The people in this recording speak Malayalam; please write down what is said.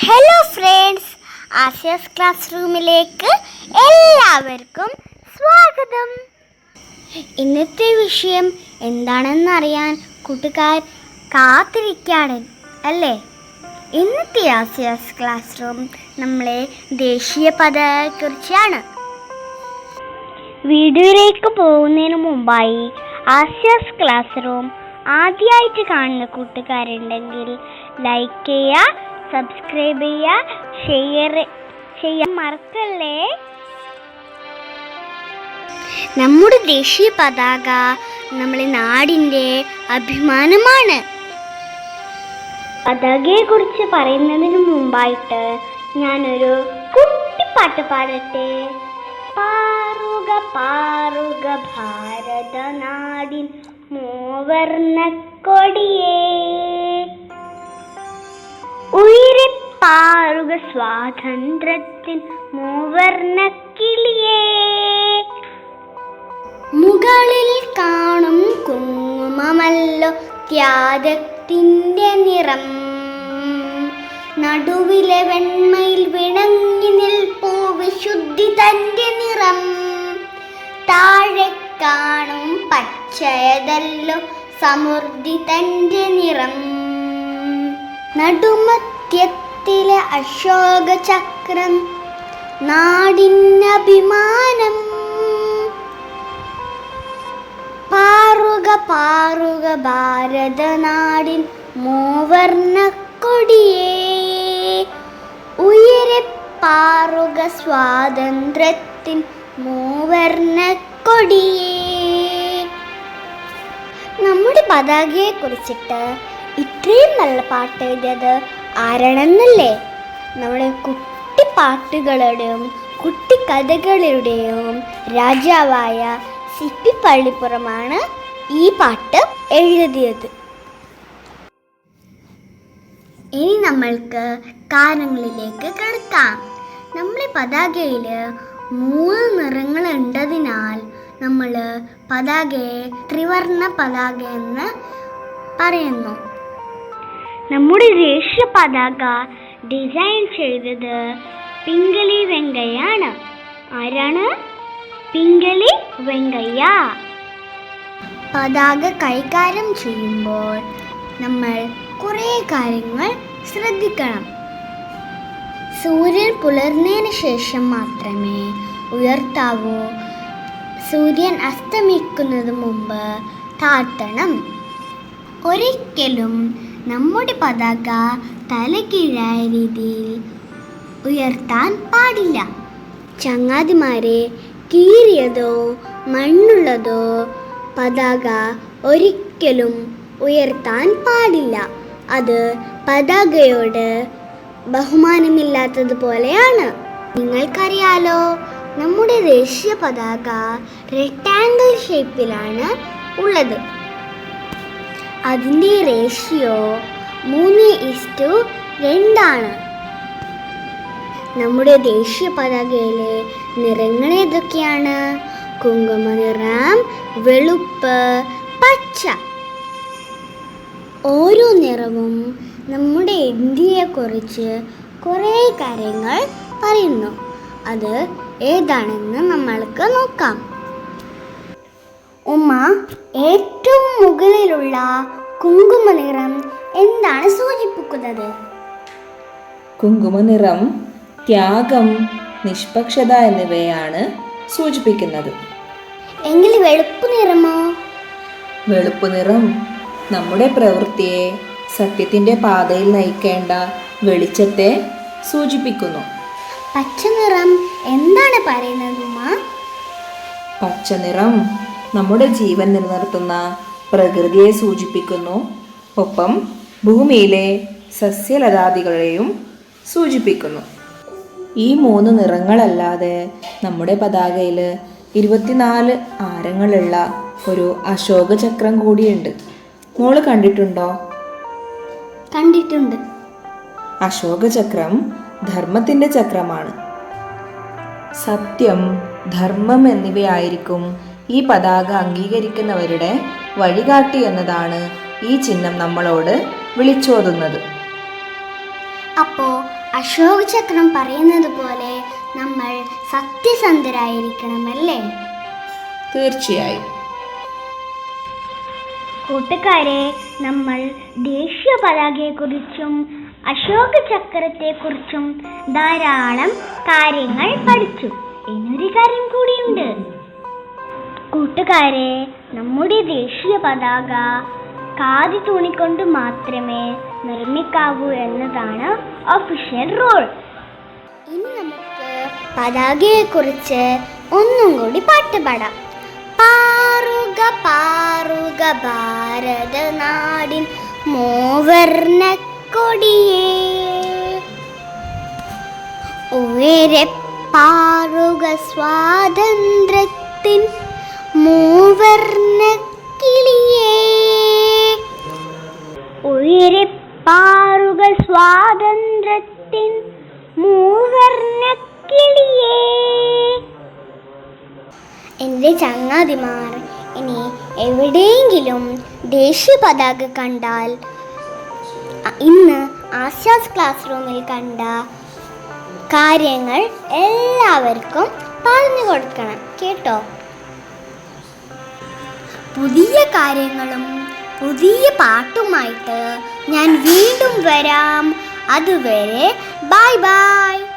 ഹലോ ഫ്രണ്ട്സ് ആശയസ് ക്ലാസ് റൂമിലേക്ക് എല്ലാവർക്കും സ്വാഗതം. ഇന്നത്തെ വിഷയം എന്താണെന്നറിയാൻ കൂട്ടുകാർ കാത്തിരിക്കാണ് അല്ലേ? ഇന്നത്തെ ആശയസ് ക്ലാസ് റൂം നമ്മളെ ദേശീയ പദയെക്കുറിച്ചാണ് വീഡിയോയിലേക്ക് പോകുന്നതിന് മുമ്പായി ആശയസ് ക്ലാസ് റൂം ആദ്യമായിട്ട് കാണുന്ന കൂട്ടുകാരുണ്ടെങ്കിൽ ലൈക്ക് ചെയ്യുക സബ്സ്ക്രൈബ് ചെയ്യുക ഷെയർ ചെയ്യാൻ മറക്കല്ലേ? നമ്മുടെ ദേശീയ പതാക നമ്മളെ നാടിന്റെ അഭിമാനമാണ്. പതാകയെ കുറിച്ച് പറയുന്നതിന് മുമ്പായിട്ട് ഞാനൊരു കുട്ടിപ്പാട്ട് പാടട്ടെ. പാറുക പാറുക ഭാരത നാടിൻ കൊടിയേ ഉയരെ പാറുക സ്വാതന്ത്ര്യത്തിൻ മൂവർണ കിളിയേ. മുകളിൽ കാണും കുങ്കുമമല്ലോ ത്യാഗത്തിന്റെ നിറം. നടുവിലെ വെണ്മയിൽ വിണങ്ങി നിൽപ്പൂ വിശുദ്ധി തന്റെ നിറം. താഴെ കാണും പച്ചയതല്ലോ സമൃദ്ധി തന്റെ നിറം. നടുമധ്യത്തിലെ അശോക ചക്രം നാടിനഭിമാനം. പാറുക പാറുക ഭാരതനാടിൻ മൂവർണ കൊടിയേ ഉയരെ പാറുക സ്വാതന്ത്ര്യത്തിൻ മൂവർണ കൊടിയേ നമ്മുടെ പതാകയെ കുറിച്ചിട്ട് ഇത്രയും നല്ല പാട്ട് എഴുതിയത് ആരാണെന്നല്ലേ? നമ്മുടെ കുട്ടി പാട്ടുകളുടെയും കുട്ടിക്കഥകളുടെയും രാജാവായ സി പി പള്ളിപ്പുറമാണ് ഈ പാട്ട് എഴുതിയത്. ഇനി നമ്മൾക്ക് കാര്യങ്ങളിലേക്ക് കിടക്കാം. നമ്മുടെ പതാകയിൽ മൂന്ന് നിറങ്ങൾ ഉണ്ടതിനാൽ നമ്മൾ പതാകയെ ത്രിവർണ പതാക എന്ന് പറയുന്നു. നമ്മുടെ ദേശീയ പതാക ഡിസൈൻ ചെയ്തത് പിംഗലി വെങ്കയ്യാണ്. ആരാണ്? പിംഗലി വെങ്കയ്യ. പതാക കൈകാര്യം ചെയ്യുമ്പോൾ നമ്മൾ കുറേ കാര്യങ്ങൾ ശ്രദ്ധിക്കണം. സൂര്യൻ പുലർന്നതിന് ശേഷം മാത്രമേ ഉയർത്താവൂ. സൂര്യൻ അസ്തമിക്കുന്നതിന് മുമ്പ് താഴ്ത്തണം ഒരിക്കലും നമ്മുടെ പതാക തലകീഴായ രീതിയിൽ ഉയർത്താൻ പാടില്ല. ചങ്ങാതിമാരെ കീറിയതോ മണ്ണുള്ളതോ പതാക ഒരിക്കലും ഉയർത്താൻ പാടില്ല. അത് പതാകയോട് ബഹുമാനമില്ലാത്തതുപോലെയാണ് നിങ്ങൾക്കറിയാലോ നമ്മുടെ ദേശീയ പതാക റെക്ടാങ്കിൾ ഷേപ്പിലാണ് ഉള്ളത്. അതിന്റെ റേഷ്യോ മൂന്ന് ഇസ്റ്റു രണ്ടാണ്. നമ്മുടെ ദേശീയ പതാകയിലെ നിറങ്ങൾ ഏതൊക്കെയാണ്? കുങ്കുമ നിറം വെളുപ്പ് പച്ച. ഓരോ നിറവും നമ്മുടെ ഇന്ത്യയെക്കുറിച്ച് കുറേ കാര്യങ്ങൾ പറയുന്നു. അത് ഏതാണെന്ന് നമ്മൾക്ക് നോക്കാം. ഉമ്മ ഏറ്റവും മുകളിലുള്ള കുങ്കുമ നിറം എന്താണ് സൂചിപ്പിക്കുന്നത്? കുങ്കുമനിറം ത്യാഗം നിഷ്പക്ഷത എന്നിവയാണ് സൂചിപ്പിക്കുന്നത്. എങ്കിൽ വെളുപ്പ് നിറമോ? വെളുപ്പ് നിറം നമ്മുടെ പ്രവൃത്തിയെ സത്യത്തിന്റെ പാതയിൽ നയിക്കേണ്ട വെളിച്ചത്തെ സൂചിപ്പിക്കുന്നു. പച്ച നിറം എന്താണ് പറയുന്നത് ഉമ്മ? പച്ച നിറം നമ്മുടെ ജീവൻ നിലനിർത്തുന്ന പ്രകൃതിയെ സൂചിപ്പിക്കുന്നു. ഒപ്പം ഭൂമിയിലെ സസ്യലതാദികളെയും സൂചിപ്പിക്കുന്നു. ഈ മൂന്ന് നിറങ്ങളല്ലാതെ നമ്മുടെ പതാകയിൽ ഇരുപത്തിനാല് ആരങ്ങളുള്ള ഒരു അശോക ചക്രം കൂടിയുണ്ട്. മോൾ കണ്ടിട്ടുണ്ടോ? കണ്ടിട്ടുണ്ട്. അശോക ചക്രം ധർമ്മത്തിന്റെ ചക്രമാണ്. സത്യം ധർമ്മം എന്നിവയായിരിക്കും ഈ പതാക അംഗീകരിക്കുന്നവരുടെ വഴികാട്ടി എന്നതാണ് ഈ ചിഹ്നം നമ്മളോട് വിളിച്ചോതുന്നത്. അപ്പോ അശോക് ചക്രം പറയുന്നത് പോലെ നമ്മൾ സത്യസന്ധരായിരിക്കണമല്ലേ? തീർച്ചയായും. കൂട്ടുകാരെ നമ്മൾ ദേശീയ പതാകയെക്കുറിച്ചും അശോക ചക്രത്തെക്കുറിച്ചും ധാരാളം കാര്യങ്ങൾ പഠിച്ചു. എന്നൊരു കാര്യം കൂടിയുണ്ട്. കൂട്ടുകാരെ നമ്മുടെ ദേശീയ പതാക കാതി തുണിക്കൊണ്ട് മാത്രമേ നിർമ്മിക്കാവൂ എന്നതാണ് ഒഫീഷ്യൽ റൂൾ ഇനി നമുക്ക് പതാകയെ കുറിച്ച് ഒന്നും കൂടി പാട്ട് പാടാം. പാറുക പാറുക ഭാരത നാടിൻ കൊടിയേ. ഉയരെ പാറുക സ്വാതന്ത്ര്യത്തിൻ മൂവർണ കിളിയേ. ഉയരെ പാറുക സ്വാതന്ത്ര്യത്തിൻ എന്റെ ചങ്ങാതിമാർ ഇനി എവിടെയെങ്കിലും ദേശീയ പതാക കണ്ടാൽ ഇന്ന് ആശാസ് ക്ലാസ് റൂമിൽ കണ്ട കാര്യങ്ങൾ എല്ലാവർക്കും പറഞ്ഞു കൊടുക്കണം. കേട്ടോ? പുതിയ കാര്യങ്ങളും പുതിയ പാട്ടുമായിട്ട് ഞാൻ വീണ്ടും വരാം. അതുവരെ ബൈ ബൈ.